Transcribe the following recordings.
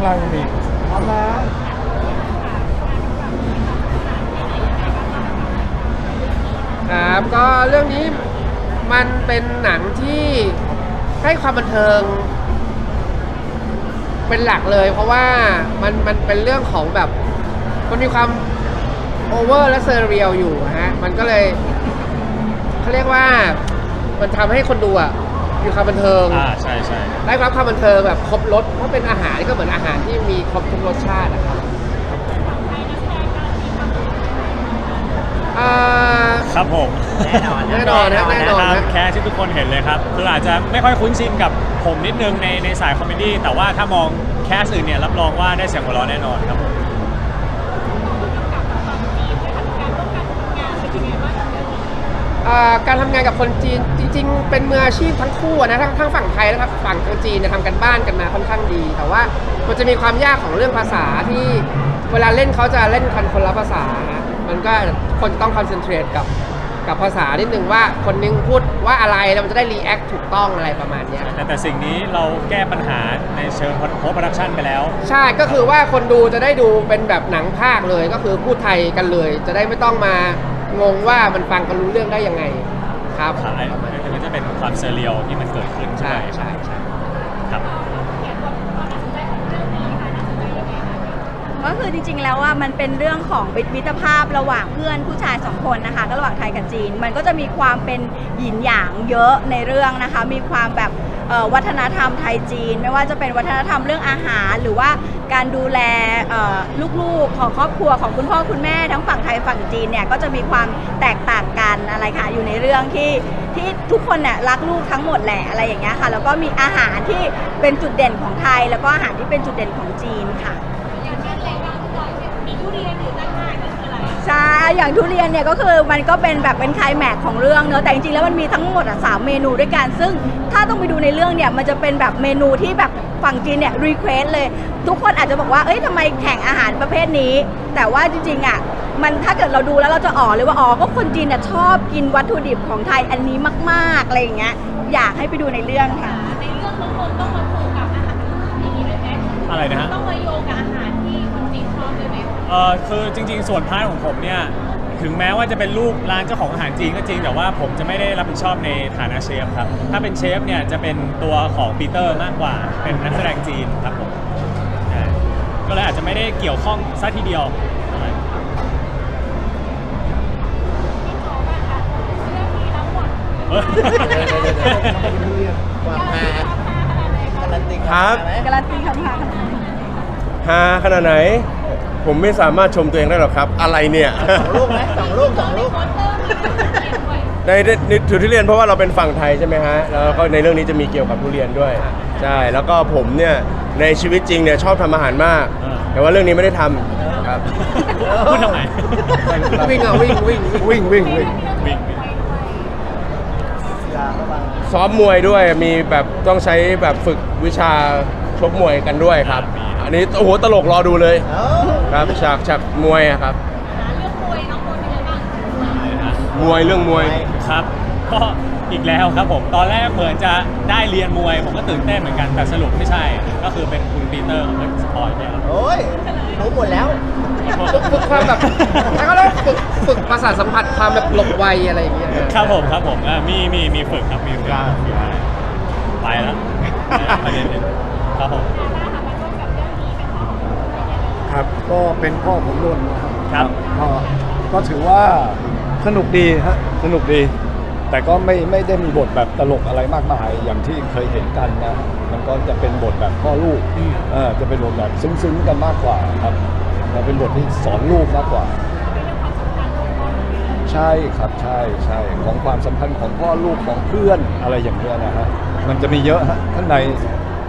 างล่างยังมีพร้อมนะครับก็เรื่องนี้มันเป็นหนังที่ให้ความบันเทิง เป็นหลักเลย เพราะว่ามันมันเป็นเรื่องของแบบ มันมีความโอเวอร์และเซอร์เรียลอยู่อะฮะ มันก็เลยเขาเรียกว่ามันทำให้คนดูอะ มีความบันเทิง อ่าใช่ใช่ได้รับความบันเทิงแบบครบรสเพราะเป็นอาหารก็เหมือนอาหารที่มีครบทุกรสชาตินะครับอ่า ครับผมแน่นอนแน่นอนนะแน่นอน ครันะบแคสที่ทุกคนเห็นเลยครับคืออาจจะไม่ค่อยคุ้นชินกับผมนิดนึงในในสายคอมเมดี้แต่ว่าถ้ามองแคสอื่นเนี่ยรับรองว่าได้เสียงหัวเราะแน่นอนครับผม อ่าการทำงานกับคนจีนจริง ๆ เป็นมืออาชีพทั้งคู่อะนะทั้งทั้งฝั่งไทยและฝั่งทางจีนเนี่ยทำกันบ้านกันมาค่อนข้างดี แต่ว่ามันจะมีความยากของเรื่องภาษาที่เวลาเล่นเขาจะเล่นกันคนละภาษาฮะมันก็คนต้องคอนเซนเทรตกับกับภาษานิดนึงว่าคนนึงพูดว่าอะไรแล้วมันจะได้รีแอคถูกต้องอะไรประมาณเนี้ย แต่แต่สิ่งนี้เราแก้ปัญหาในเชิงโพสต์โปรดักชันไปแล้ว ใช่ก็คือว่าคนดูจะได้ดูเป็นแบบหนังภาคเลยก็คือพูดไทยกันเลย จะได้ไม่ต้องมา งงว่ามันฟังกันรู้เรื่องได้ยังไงครับขายมันจะเป็นความเซเรียลที่มันเกิดขึ้นใช่ด้วยใช่ใช่ครับก็คือจริงๆ แล้วว่ามันเป็นเรื่องของมิตรภาพระหว่างเพื่อนผู้ชายสองคนนะคะก็ระหว่างไทยกับจีน มันก็จะมีความเป็นหยินหยางเยอะในเรื่องนะคะ มีความแบบเอ่อ วัฒนธรรมไทยจีน ไม่ว่าจะเป็นวัฒนธรรมเรื่องอาหาร หรือว่าการดูแลลูกๆของครอบครัวของคุณพ่อคุณแม่ทั้งฝั่งไทยฝั่งจีนเนี่ยก็จะมีความแตกต่างกันอะไรค่ะอยู่ในเรื่องที่ที่ทุกคนเนี่ยรักลูกทั้งหมดแหละอะไรอย่างเงี้ยค่ะแล้วก็มีอาหารที่เป็นจุดเด่นของไทย แล้วก็อาหารที่เป็นจุดเด่นของจีนค่ะ อย่างทุเรียนเนี่ยก็คือมันก็เป็นแบบเป็นไคลายแม็กซ์ของเรื่องเนอะแต่จริงๆแล้วมันมีทั้งหมดอะสามเมนูด้วยกัน ซึ่งถ้าต้องไปดูในเรื่องเนี่ยมันจะเป็นแบบเมนูที่แบบฝั่งจีนเนี่ยรีเควสเลย ทุกคนอาจจะบอกว่าเอ้ยทำไมแข่งอาหารประเภทนี้ แต่ว่าจริงๆอะมันถ้าเกิดเราดูแล้วเราจะอ๋อเลยว่าอ๋อก็คนจีนเนี่ยชอบกินวัตถุดิบของไทยอันนี้มากๆอะไรอย่างเงี้ยอยากให้ไปดูในเรื่องค่ะ ในเรื่องน้องนนท์ต้องมาโคกับอาหารอย่างนี้เลยไหมอะไรนะฮะต้องมาโยงกับอาหาร เออคือจริง ๆ ส่วนพาร์ทของผมเนี่ยถึงแม้ว่าจะเป็นลูกร้านเจ้าของอาหารจีนก็จริง แต่ว่าผมจะไม่ได้รับผิดชอบในฐานะเชฟครับ ถ้าเป็นเชฟเนี่ยจะเป็นตัวของปีเตอร์มากกว่า เป็นนักแสดงจีนครับผมใช่ก็เลยอาจจะไม่ได้เกี่ยวข้องซะทีเดียวเท่าไหร่เออความฮาการันตีครับวามฮาไหมการันตีคำค่ะฮาขนาดไหน ผมไม่สามารถชมตัวเองได้หรอกครับ อะไรเนี่ยสองลูกไหมสองลูกสองลูกในในถือทุเรียนเพราะว่าเราเป็นฝั่งไทยใช่ไหมฮะแล้วก็ในเรื่องนี้จะมีเกี่ยวกับทุเรียนด้วยใช่แล้วก็ผมเนี่ยในชีวิตจริงเนี่ยชอบทำอาหารมากอ่าแต่ว่าเรื่องนี้ไม่ได้ทำครับ พูดทำไมวิ่งอะวิ่งวิ่งวิ่งวิ่งวิ่งวิ่งวิ่งยาเข้ามาซ้อมมวยด้วยมีแบบต้องใช้แบบฝึกวิชา ชกมวยกันด้วยครับ อันนี้โอ้โหตลกรอดูเลยเอ้าครับฉากฉากมวยอะครับเรื่องมวยน้องนนท์เป็นไงบ้างมวยเรื่องมวย ครับก็อีกแล้วครับผมตอนแรกเหมือนจะได้เรียนมวยผมก็ตื่นเต้นเหมือนกันแต่สรุปไม่ใช่ ก็คือเป็นคุณปีเตอร์ของสปอยล์ไปแล้วโอ้ยรู้หมดแล้วฝึกความแบบแล้วก็ต้องฝึกฝึกภาษาทสัมผัสความแบบหลบไวอะไรอย่างเงี้ยครับผมครับผมอ่ามีมีมีฝึกครับมีฝึกไปแล้วประเด็นหนึ่ง ครับผมครับก็เป็นพ่อของนนท์นะครับครับ ก็ก็ถือว่าสนุกดีฮะสนุกดี แต่ก็ไม่ไม่ได้มีบทแบบตลกอะไรมากมายอย่างที่เคยเห็นกันนะมันก็จะเป็นบทแบบพ่อลูกเออจะเป็นบทแบบซึ้งๆกันมากกว่าครับมันเป็นบทที่สอนลูกมากกว่า ใช่ครับใช่ใช่ของความสัมพันธ์ของพ่อลูกของเพื่อนอะไรอย่างเงี้ยนะฮะมันจะมีเยอะฮะข้างใน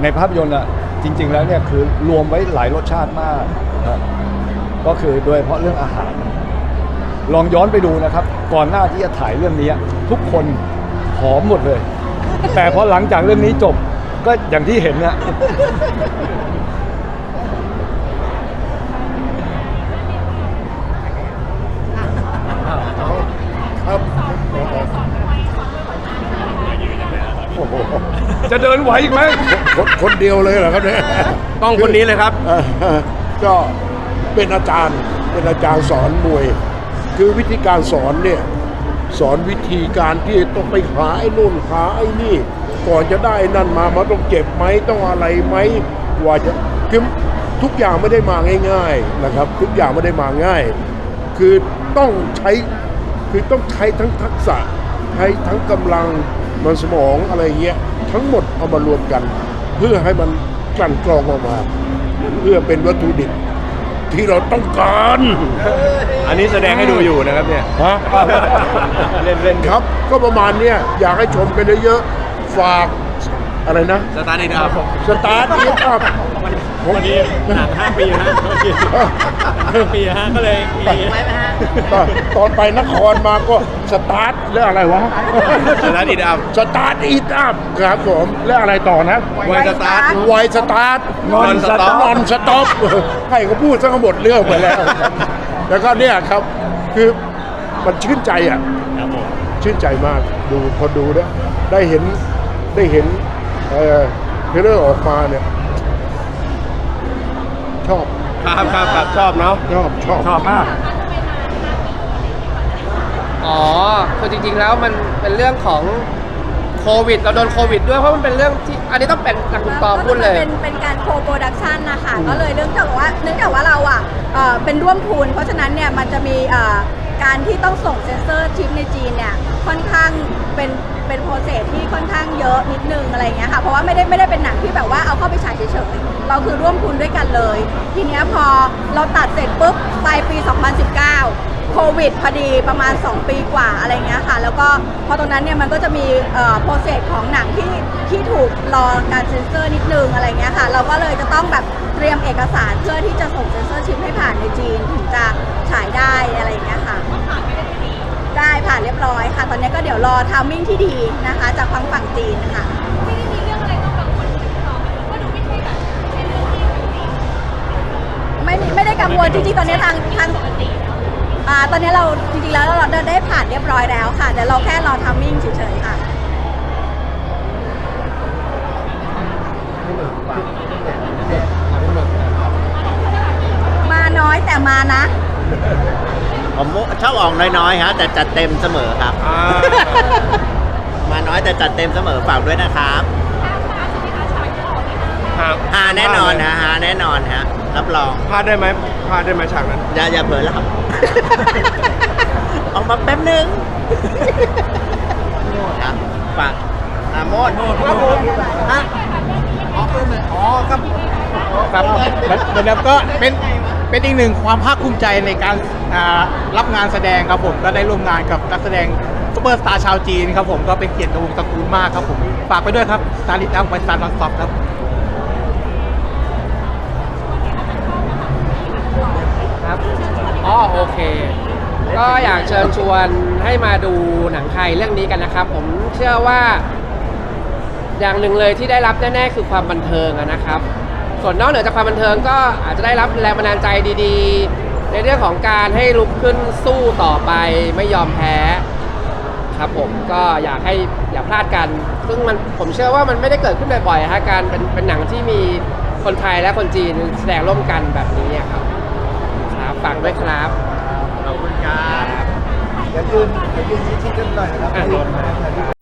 ในภาพยนตร์อะจริง ๆ แล้วเนี่ยคือรวมไว้หลายรสชาติมากนะก็คือโดยเฉพาะเรื่องอาหาร ลองย้อนไปดูนะครับ ก่อนหน้าที่จะถ่ายเรื่องนี้ ทุกคนผอมหมดเลย แต่พอหลังจากเรื่องนี้จบก็อย่างที่เห็นเนี่ยครับโอ้อ้โห จะเดินไหวอีกไหม คนคนเดียวเลยเหรอครับเนี่ยต้องคนนี้เลยครับ เอ่อก็เป็นอาจารย์เป็นอาจารย์สอนมวย คือวิธีการสอนเนี่ยสอนวิธีการที่ต้องไปหาไอ้นู่นหาไอ้นี่ ก่อนจะได้ไอ้นั่นมามันต้องเจ็บไหมต้องอะไรไหมว่าจะคือทุกอย่างไม่ได้มาง่าย ๆนะครับ ทุกอย่างไม่ได้มาง่าย คือต้องใช้คือต้องใช้ทั้งทักษะใช้ทั้งกำลังมันสมองอะไรเงี้ย ทั้งหมดเอามารวมกัน เพื่อให้มันกลั่นกรองออกมา เพื่อเป็นวัตถุดิบที่เราต้องการอันนี้แสดงให้ดูอยู่นะครับเนี่ยฮะเล่นเล่นครับ ก็ประมาณเนี้ยอยากให้ชมกันเยอะๆฝากอะไรนะ สตาร์ทเองครับ สตาร์ทนี่ครับ วันนี้หนังห้าปีนะห้าปีฮะก็เลยมี ไว้ไหมฮะตอนไปนครมาก็สตาร์ทเรื่องอะไรวะ สตาร์ทอิดอัพ สตาร์ทอีทอัพครับผมเรื่องอะไรต่อนะ ไวสตาร์ท ไวสตาร์ท Non stop นอนสต็อปให้เขาพูดซะหมดเรื่องไปแล้ว แล้วก็เนี่ยครับคือมันชื่นใจอะ ครับผม ชื่นใจมากดูพอดูเนี่ยได้เห็นได้เห็นเอ่อเทรลเลอร์ออกมาเนี่ย ชอบครับครับครับชอบเนาะ ชอบชอบชอบมาก อ๋อคือจริงๆแล้วมันเป็นเรื่องของโควิด เราโดนโควิดด้วยเพราะมันเป็นเรื่องที่อันนี้ต้องเป็นทางคุณปอพูดเลยก็คือมันเป็นเป็นการโคโปรดักชันนะคะก็เลยเนื่องจากว่าเนื่องจากว่าเราอะเอ่อเป็นร่วมทุนเพราะฉะนั้นเนี่ยมันจะมีเอ่อ การที่ต้องส่งเซนเซอร์ชิปในจีนเนี่ยค่อนข้างเป็นเป็นโปรเซสที่ค่อนข้างเยอะนิดนึงอะไรเงี้ยค่ะเพราะว่าไม่ได้ไม่ได้เป็นหนังที่แบบว่าเอาเข้าไปฉายเฉยๆเราคือร่วมทุนด้วยกันเลย ทีเนี้ยพอเราตัดเสร็จปุ๊บปลายปี 2019 โควิดพอดีประมาณ 2 ปีกว่าอะไรเงี้ยค่ะ แล้วก็พอตรงนั้นเนี่ยมันก็จะมีโปรเซสของหนังที่ที่ถูกรอการเซ็นเซอร์นิดนึงอะไรเงี้ยค่ะ เราก็เลยจะต้องแบบ รียมเอกสารเพื่อที่จะส่งเซ็นเซอร์ชิปให้ผ่านในจีนถึงจะฉายได้อะไรเงี้ยค่ะได้ผ่านเรียบร้อยค่ะ ตอนนี้ก็เดี๋ยวรอทามมิ่งที่ดีนะคะ จากฝั่งฝั่งจีนค่ะไม่ได้มีเรื่องอะไรต้องกังวลถึงต่อว่าดูไม่ใช่แบบไม่ใช่เรื่องที่ปกติไม่มีไม่ได้กังวลจริงๆตอนนี้ทางทางปกติเนาะอ่าตอนนี้เราจริงๆแล้วเราได้ผ่านเรียบร้อยแล้วค่ะเดี๋ยวเราแค่รอทามมิ่งเฉยๆค่ะมาน้ อยแต่มานะ ผมชอบออกน้อยๆฮะแต่จัดเต็มเสมอครับ อ่ามาน้อยแต่จัดเต็มเสมอฝากด้วยนะครับครับหาแน่นอนฮะหาแน่นอนฮะรับรองพลาดได้ไหมพลาดได้ไหมฉากนั้น อย่าอย่าเผลอหลับ ออกมาแป๊บนึงครับฝากอ่าโมด ครับผมฮะอ๋อคือเหมือนอ๋อครับ ครับเหมือนเดิมก็เป็นเป็นอีกหนึ่งความภาคภูมิใจในการอ่ารับงานแสดงครับผมก็ได้ร่วมงานกับนักแสดงซุปเปอร์สตาร์ชาวจีนครับผมก็เป็นเกียรติกับวงตระกูลมากครับผมฝากไปด้วยครับสตาร์ลิทอัพไวสตาร์นอนสต็อปครับครับ อ๋อโอเค ก็อยากเชิญชวนให้มาดูหนังไทยเรื่องนี้กันนะครับ ผมเชื่อว่า อย่างหนึ่งเลยที่ได้รับแน่ๆคือความบันเทิงอะนะครับ ส่วนนอกเหนือจากความบันเทิงก็อาจจะได้รับแรงบันดาลใจดีๆ ในเรื่องของการให้ลุกขึ้นสู้ต่อไปไม่ยอมแพ้ครับผมก็อยากให้อย่าพลาดกัน ซึ่งมันผมเชื่อว่ามันไม่ได้เกิดขึ้นบ่อยๆฮะการเป็นเป็นหนังที่มีคนไทยและคนจีนแสดงร่วมกันแบบนี้ครับครับฝากด้วยครับขอบคุณครับ อย่ายืนอย่ายืนชิดๆกันหน่อยนะครับ